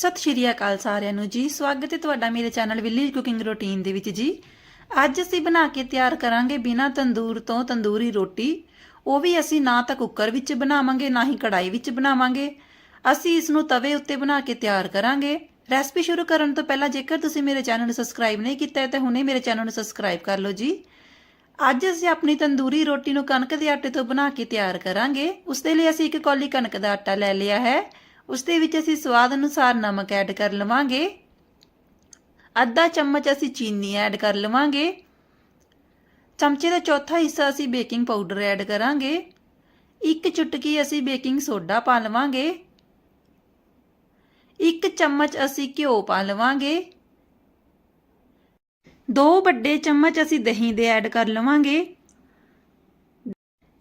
ਸਤਿ ਸ਼੍ਰੀ ਅਕਾਲ ਸਾਰਿਆਂ ਨੂੰ ਜੀ। ਸਵਾਗਤ ਹੈ ਤੁਹਾਡਾ ਮੇਰੇ ਚੈਨਲ ਵਿਲੇਜ ਕੁਕਿੰਗ ਰੂਟੀਨ ਦੇ ਵਿੱਚ ਜੀ। ਅੱਜ ਅਸੀਂ ਬਣਾ ਕੇ ਤਿਆਰ ਕਰਾਂਗੇ ਬਿਨਾ ਤੰਦੂਰ ਤੋਂ ਤੰਦੂਰੀ ਰੋਟੀ। ਉਹ ਵੀ ਅਸੀਂ ਨਾ ਤਾਂ ਕੁੱਕਰ ਵਿੱਚ ਬਣਾਵਾਂਗੇ, ਨਾ ਹੀ ਕੜਾਈ ਵਿੱਚ ਬਣਾਵਾਂਗੇ। ਅਸੀਂ ਇਸ ਨੂੰ ਤਵੇ ਉੱਤੇ ਬਣਾ ਕੇ ਤਿਆਰ ਕਰਾਂਗੇ। ਰੈਸਪੀ ਸ਼ੁਰੂ ਕਰਨ ਤੋਂ ਪਹਿਲਾਂ ਜੇਕਰ ਤੁਸੀਂ ਮੇਰੇ ਚੈਨਲ ਨੂੰ ਸਬਸਕ੍ਰਾਈਬ ਨਹੀਂ ਕੀਤਾ ਹੈ, ਤਾਂ ਹੁਣੇ ਮੇਰੇ ਚੈਨਲ ਨੂੰ ਸਬਸਕ੍ਰਾਈਬ ਕਰ ਲਓ ਜੀ। ਅੱਜ ਅਸੀਂ ਆਪਣੀ ਤੰਦੂਰੀ ਰੋਟੀ ਨੂੰ ਕਣਕ ਦੇ ਆਟੇ ਤੋਂ ਬਣਾ ਕੇ ਤਿਆਰ ਕਰਾਂਗੇ। ਉਸ ਦੇ ਲਈ ਅਸੀਂ ਇੱਕ ਕੌਲੀ ਕਣਕ ਦਾ ਆਟਾ ਲੈ ਲਿਆ ਹੈ। ਉਸ ਦੇ ਵਿੱਚ ਅਸੀਂ ਸਵਾਦ ਅਨੁਸਾਰ ਨਮਕ ਐਡ ਕਰ ਲਵਾਂਗੇ। ਅੱਧਾ ਚਮਚ ਅਸੀਂ ਚੀਨੀ ਐਡ ਕਰ ਲਵਾਂਗੇ। ਚਮਚੇ ਦਾ ਚੌਥਾ ਹਿੱਸਾ ਅਸੀਂ ਬੇਕਿੰਗ ਪਾਊਡਰ ਐਡ ਕਰਾਂਗੇ। ਇੱਕ ਚੁਟਕੀ ਅਸੀਂ ਬੇਕਿੰਗ ਸੋਡਾ ਪਾ ਲਵਾਂਗੇ। ਇੱਕ ਚਮਚ ਅਸੀਂ ਘਿਓ ਪਾ ਲਵਾਂਗੇ। ਦੋ ਵੱਡੇ ਚਮਚ ਅਸੀਂ ਦਹੀਂ ਦੇ ਐਡ ਕਰ ਲਵਾਂਗੇ।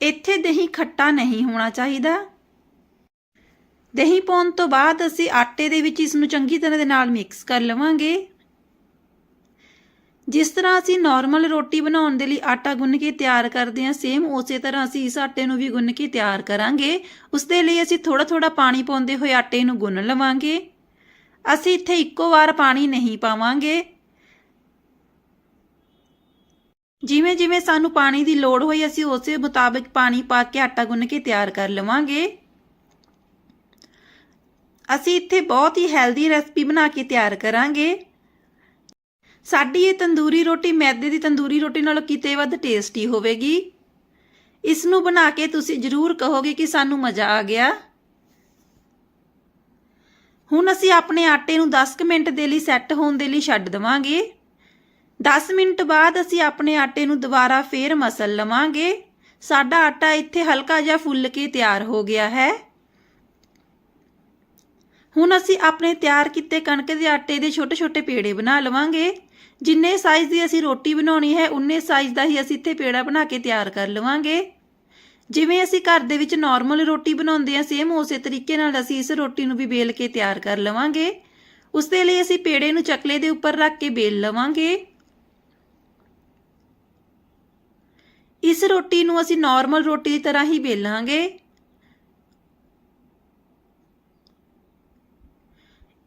ਇੱਥੇ ਦਹੀਂ ਖੱਟਾ ਨਹੀਂ ਹੋਣਾ ਚਾਹੀਦਾ। ਦਹੀਂ ਪਾਉਣ ਤੋਂ ਬਾਅਦ ਅਸੀਂ ਆਟੇ ਦੇ ਵਿੱਚ ਇਸ ਨੂੰ ਚੰਗੀ ਤਰ੍ਹਾਂ ਦੇ ਨਾਲ ਮਿਕਸ ਕਰ ਲਵਾਂਗੇ। ਜਿਸ ਤਰ੍ਹਾਂ ਅਸੀਂ ਨਾਰਮਲ ਰੋਟੀ ਬਣਾਉਣ ਦੇ ਲਈ ਆਟਾ ਗੁੰਨ ਕੇ ਤਿਆਰ ਕਰਦੇ ਹਾਂ ਸੇਮ ਉਸੇ ਤਰ੍ਹਾਂ ਅਸੀਂ ਇਸ ਆਟੇ ਨੂੰ ਵੀ ਗੁੰਨ ਕੇ ਤਿਆਰ ਕਰਾਂਗੇ। ਉਸ ਦੇ ਲਈ ਅਸੀਂ ਥੋੜਾ ਥੋੜਾ ਪਾਣੀ ਪਾਉਂਦੇ ਹੋਏ ਆਟੇ ਨੂੰ ਗੁੰਨ ਲਵਾਂਗੇ। ਅਸੀਂ ਇੱਥੇ ਇੱਕੋ ਵਾਰ ਪਾਣੀ ਨਹੀਂ ਪਾਵਾਂਗੇ। ਜਿਵੇਂ ਜਿਵੇਂ ਸਾਨੂੰ ਪਾਣੀ ਦੀ ਲੋੜ ਹੋਈ, ਅਸੀਂ ਉਸੇ ਮੁਤਾਬਿਕ ਪਾਣੀ ਪਾ ਕੇ ਆਟਾ ਗੁੰਨ ਕੇ ਤਿਆਰ ਕਰ ਲਵਾਂਗੇ। ਅਸੀਂ ਇੱਥੇ ਬਹੁਤ ਹੀ ਹੈਲਦੀ ਰੈਸਪੀ ਬਣਾ ਕੇ ਤਿਆਰ ਕਰਾਂਗੇ। ਸਾਡੀ ਇਹ ਤੰਦੂਰੀ ਰੋਟੀ, ਮੈਦੇ ਦੀ ਤੰਦੂਰੀ ਰੋਟੀ ਨਾਲੋਂ ਕਿਤੇ ਵੱਧ ਟੇਸਟੀ ਹੋਵੇਗੀ। ਇਸ ਨੂੰ ਬਣਾ ਕੇ ਤੁਸੀਂ ਜ਼ਰੂਰ ਕਹੋਗੇ ਕਿ ਸਾਨੂੰ ਮਜ਼ਾ ਆ ਗਿਆ। ਹੁਣ ਅਸੀਂ ਆਪਣੇ ਆਟੇ ਨੂੰ 10 ਕੁ ਮਿੰਟ ਦੇ ਲਈ ਸੈੱਟ ਹੋਣ ਦੇ ਲਈ ਛੱਡ ਦਵਾਂਗੇ। 10 ਮਿੰਟ ਬਾਅਦ ਅਸੀਂ ਆਪਣੇ ਆਟੇ ਨੂੰ ਦੁਬਾਰਾ ਫੇਰ ਮਸਲ ਲਵਾਂਗੇ। ਸਾਡਾ ਆਟਾ ਇੱਥੇ ਹਲਕਾ ਜਿਹਾ ਫੁੱਲ ਕੇ ਤਿਆਰ ਹੋ ਗਿਆ ਹੈ। ਹੁਣ ਅਸੀਂ ਆਪਣੇ ਤਿਆਰ ਕੀਤੇ ਕਣਕ ਦੇ ਆਟੇ ਦੇ ਛੋਟੇ-ਛੋਟੇ ਪੇੜੇ ਬਣਾ ਲਵਾਂਗੇ। ਜਿੰਨੇ ਸਾਈਜ਼ ਦੀ ਅਸੀਂ ਰੋਟੀ ਬਣਾਉਣੀ ਹੈ, ਉਨੇ ਸਾਈਜ਼ ਦਾ ਹੀ ਅਸੀਂ ਇੱਥੇ ਪੇੜਾ ਬਣਾ ਕੇ ਤਿਆਰ ਕਰ ਲਵਾਂਗੇ। ਜਿਵੇਂ ਅਸੀਂ ਘਰ ਦੇ ਵਿੱਚ ਨਾਰਮਲ ਰੋਟੀ ਬਣਾਉਂਦੇ ਹਾਂ ਸੇਮ ਉਸੇ ਤਰੀਕੇ ਨਾਲ ਅਸੀਂ ਇਸ ਰੋਟੀ ਨੂੰ ਵੀ ਬੇਲ ਕੇ ਤਿਆਰ ਕਰ ਲਵਾਂਗੇ। ਉਸ ਦੇ ਲਈ ਅਸੀਂ ਪੇੜੇ ਨੂੰ ਚਕਲੇ ਦੇ ਉੱਪਰ ਰੱਖ ਕੇ ਬੇਲ ਲਵਾਂਗੇ। ਇਸ ਰੋਟੀ ਨੂੰ ਅਸੀਂ ਨਾਰਮਲ ਰੋਟੀ ਦੀ ਤਰ੍ਹਾਂ ਹੀ ਬੇਲਾਂਗੇ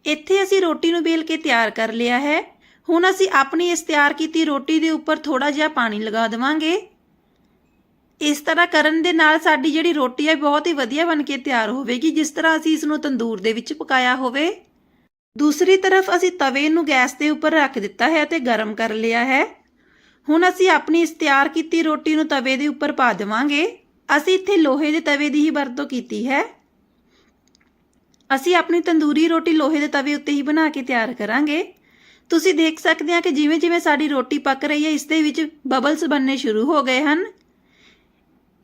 ਇੱਥੇ ਅਸੀਂ ਰੋਟੀ ਨੂੰ ਬੇਲ ਕੇ ਤਿਆਰ ਕਰ ਲਿਆ ਹੈ। ਹੁਣ ਅਸੀਂ ਆਪਣੀ ਇਸ ਤਿਆਰ ਕੀਤੀ ਰੋਟੀ ਦੇ ਉੱਪਰ ਥੋੜਾ ਜਿਹਾ ਪਾਣੀ ਲਗਾ ਦੇਵਾਂਗੇ। ਇਸ ਤਰ੍ਹਾਂ ਕਰਨ ਦੇ ਨਾਲ ਸਾਡੀ ਜਿਹੜੀ ਰੋਟੀ ਹੈ ਬਹੁਤ ਹੀ ਵਧੀਆ ਬਣ ਕੇ ਤਿਆਰ ਹੋਵੇਗੀ, ਜਿਸ ਤਰ੍ਹਾਂ ਅਸੀਂ ਇਸ ਨੂੰ ਤੰਦੂਰ ਦੇ ਵਿੱਚ ਪਕਾਇਆ ਹੋਵੇ। ਦੂਸਰੀ ਤਰਫ ਅਸੀਂ ਤਵੇ ਨੂੰ ਗੈਸ ਦੇ ਉੱਪਰ ਰੱਖ ਦਿੱਤਾ ਹੈ ਤੇ ਗਰਮ ਕਰ ਲਿਆ ਹੈ। ਹੁਣ ਅਸੀਂ ਆਪਣੀ ਇਸ ਤਿਆਰ ਕੀਤੀ ਰੋਟੀ ਨੂੰ ਤਵੇ ਦੇ ਉੱਪਰ ਪਾ ਦੇਵਾਂਗੇ। ਅਸੀਂ ਇੱਥੇ ਲੋਹੇ ਦੇ ਤਵੇ ਦੀ ਹੀ ਵਰਤੋਂ ਕੀਤੀ ਹੈ। ਅਸੀਂ ਆਪਣੀ ਤੰਦੂਰੀ ਰੋਟੀ ਲੋਹੇ ਦੇ ਤਵੇ ਉੱਤੇ ਹੀ ਬਣਾ ਕੇ ਤਿਆਰ ਕਰਾਂਗੇ। ਤੁਸੀਂ ਦੇਖ ਸਕਦੇ ਆ ਕਿ ਜਿਵੇਂ ਜਿਵੇਂ ਸਾਡੀ ਰੋਟੀ ਪੱਕ ਰਹੀ ਹੈ, ਇਸ ਦੇ ਵਿੱਚ ਬਬਲਸ ਬਣਨੇ ਸ਼ੁਰੂ ਹੋ ਗਏ ਹਨ।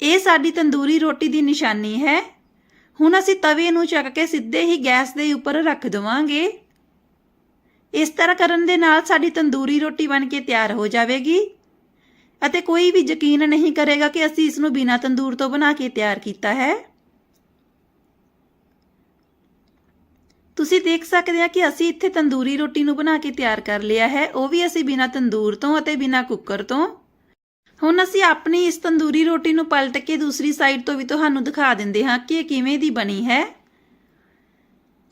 ਇਹ ਸਾਡੀ ਤੰਦੂਰੀ ਰੋਟੀ ਦੀ ਨਿਸ਼ਾਨੀ ਹੈ। ਹੁਣ ਅਸੀਂ ਤਵੇ ਨੂੰ ਚੱਕ ਕੇ ਸਿੱਧੇ ਹੀ ਗੈਸ ਦੇ ਉੱਪਰ ਰੱਖ ਦਵਾਂਗੇ। ਇਸ ਤਰ੍ਹਾਂ ਕਰਨ ਦੇ ਨਾਲ ਸਾਡੀ ਤੰਦੂਰੀ ਰੋਟੀ ਬਣ ਕੇ ਤਿਆਰ ਹੋ ਜਾਵੇਗੀ ਅਤੇ ਕੋਈ ਵੀ ਯਕੀਨ ਨਹੀਂ ਕਰੇਗਾ ਕਿ ਅਸੀਂ ਇਸ ਨੂੰ ਬਿਨਾਂ ਤੰਦੂਰ ਤੋਂ ਬਣਾ ਕੇ ਤਿਆਰ ਕੀਤਾ ਹੈ। ਤੁਸੀਂ ਦੇਖ ਸਕਦੇ ਆ ਕਿ ਅਸੀਂ ਇੱਥੇ ਤੰਦੂਰੀ ਰੋਟੀ ਨੂੰ ਬਣਾ ਕੇ ਤਿਆਰ ਕਰ ਲਿਆ ਹੈ। ਉਹ ਵੀ ਅਸੀਂ ਬਿਨਾਂ ਤੰਦੂਰ ਤੋਂ ਅਤੇ ਬਿਨਾਂ ਕੁੱਕਰ ਤੋਂ। ਹੁਣ ਅਸੀਂ ਆਪਣੀ ਇਸ ਤੰਦੂਰੀ ਰੋਟੀ ਨੂੰ ਪਲਟ ਕੇ ਦੂਸਰੀ ਸਾਈਡ ਤੋਂ ਵੀ ਤੁਹਾਨੂੰ ਦਿਖਾ ਦਿੰਦੇ ਹਾਂ ਕਿ ਇਹ ਕਿਵੇਂ ਦੀ ਬਣੀ ਹੈ।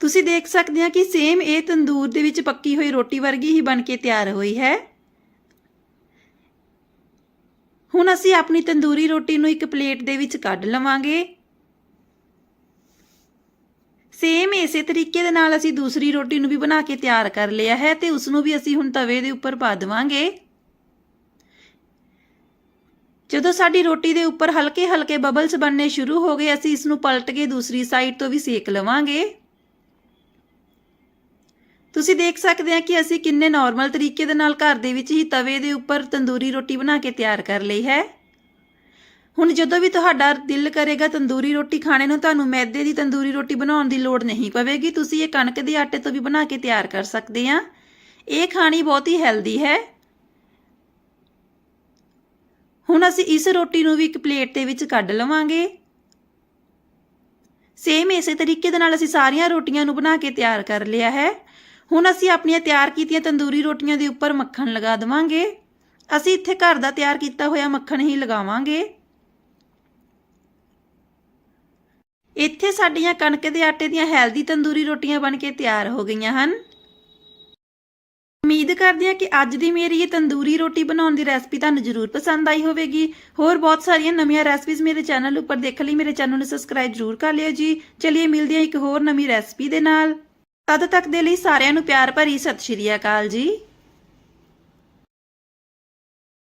ਤੁਸੀਂ ਦੇਖ ਸਕਦੇ ਆ ਕਿ ਸੇਮ ਇਹ ਤੰਦੂਰ ਦੇ ਵਿੱਚ ਪੱਕੀ ਹੋਈ ਰੋਟੀ ਵਰਗੀ ਹੀ ਬਣ ਕੇ ਤਿਆਰ ਹੋਈ ਹੈ। ਹੁਣ ਅਸੀਂ ਆਪਣੀ ਤੰਦੂਰੀ ਰੋਟੀ ਨੂੰ ਇੱਕ ਪਲੇਟ ਦੇ ਵਿੱਚ ਕੱਢ ਲਵਾਂਗੇ ਸੇਮ ਇਸੇ ਤਰੀਕੇ ਦੇ ਨਾਲ ਅਸੀਂ ਦੂਸਰੀ ਰੋਟੀ ਨੂੰ ਵੀ ਬਣਾ ਕੇ ਤਿਆਰ ਕਰ ਲਿਆ ਹੈ ਤੇ ਉਸ ਨੂੰ ਵੀ ਅਸੀਂ ਹੁਣ ਤਵੇ ਦੇ ਉੱਪਰ ਪਾ ਦੇਵਾਂਗੇ। ਜਦੋਂ ਸਾਡੀ ਰੋਟੀ ਦੇ ਉੱਪਰ ਹਲਕੇ ਹਲਕੇ ਬਬਲਸ ਬਣਨੇ ਸ਼ੁਰੂ ਹੋ ਗਏ, ਅਸੀਂ ਇਸ ਨੂੰ ਪਲਟ ਕੇ ਦੂਸਰੀ ਸਾਈਡ ਤੋਂ ਵੀ ਸੇਕ ਲਵਾਂਗੇ। ਤੁਸੀਂ ਦੇਖ ਸਕਦੇ ਆ ਕਿ ਅਸੀਂ ਕਿੰਨੇ ਨਾਰਮਲ ਤਰੀਕੇ ਦੇ ਨਾਲ ਘਰ ਦੇ ਵਿੱਚ ਹੀ ਤਵੇ ਦੇ ਉੱਪਰ ਤੰਦੂਰੀ ਰੋਟੀ ਬਣਾ ਕੇ ਤਿਆਰ ਕਰ ਲਈ ਹੈ। ਹੁਣ ਜਦੋਂ ਵੀ ਤੁਹਾਡਾ ਦਿਲ ਕਰੇਗਾ ਤੰਦੂਰੀ ਰੋਟੀ ਖਾਣੇ ਨੂੰ, ਤੁਹਾਨੂੰ ਮੈਦੇ ਦੀ ਤੰਦੂਰੀ ਰੋਟੀ ਬਣਾਉਣ ਦੀ ਲੋੜ ਨਹੀਂ ਪਵੇਗੀ। ਤੁਸੀਂ ਇਹ ਕਣਕ ਦੇ ਆਟੇ ਤੋਂ ਵੀ ਬਣਾ ਕੇ ਤਿਆਰ ਕਰ ਸਕਦੇ ਆ। ਇਹ ਖਾਣੀ ਬਹੁਤ ਹੀ ਹੈਲਦੀ ਹੈ। ਹੁਣ ਅਸੀਂ ਇਸ ਰੋਟੀ ਨੂੰ ਵੀ ਇੱਕ ਪਲੇਟ ਦੇ ਵਿੱਚ ਕੱਢ ਲਵਾਂਗੇ। ਸੇਮ ਇਸੇ ਤਰੀਕੇ ਦੇ ਨਾਲ ਅਸੀਂ ਸਾਰੀਆਂ ਰੋਟੀਆਂ ਨੂੰ ਬਣਾ ਕੇ ਤਿਆਰ ਕਰ ਲਿਆ ਹੈ। ਹੁਣ ਅਸੀਂ ਆਪਣੀਆਂ ਤਿਆਰ ਕੀਤੀਆਂ ਤੰਦੂਰੀ ਰੋਟੀਆਂ ਦੇ ਉੱਪਰ ਮੱਖਣ ਲਗਾ ਦੇਵਾਂਗੇ। ਅਸੀਂ ਇੱਥੇ ਘਰ ਦਾ ਤਿਆਰ ਕੀਤਾ ਹੋਇਆ ਮੱਖਣ ਹੀ ਲਗਾਵਾਂਗੇ। ਇੱਥੇ ਸਾਡੀਆਂ ਕਣਕ ਦੇ ਆਟੇ ਦੀਆਂ ਹੈਲਦੀ ਤੰਦੂਰੀ ਰੋਟੀਆਂ ਬਣ ਕੇ ਤਿਆਰ ਹੋ ਗਈਆਂ ਹਨ। ਉਮੀਦ ਕਰਦੀ ਹਾਂ ਕਿ ਅੱਜ ਦੀ ਮੇਰੀ ਇਹ ਤੰਦੂਰੀ ਰੋਟੀ ਬਣਾਉਣ ਦੀ ਰੈਸਪੀ ਤੁਹਾਨੂੰ ਜ਼ਰੂਰ ਪਸੰਦ ਆਈ ਹੋਵੇਗੀ। ਹੋਰ ਬਹੁਤ ਸਾਰੀਆਂ ਨਵੀਆਂ ਰੈਸਪੀਜ਼ ਮੇਰੇ ਚੈਨਲ ਉੱਪਰ ਦੇਖਣ ਲਈ, ਮੇਰੇ ਚੈਨਲ ਨੂੰ ਸਬਸਕ੍ਰਾਈਬ ਜ਼ਰੂਰ ਕਰ ਲਿਓ ਜੀ। ਚਲਿਏ ਮਿਲਦੇ ਹਾਂ ਇੱਕ ਹੋਰ ਨਵੀਂ ਰੈਸਪੀ ਦੇ ਨਾਲ। ਤਦ ਤੱਕ ਦੇ ਲਈ ਸਾਰਿਆਂ ਨੂੰ ਪਿਆਰ ਭਰੀ ਸਤਿ ਸ਼੍ਰੀ ਅਕਾਲ ਜੀ।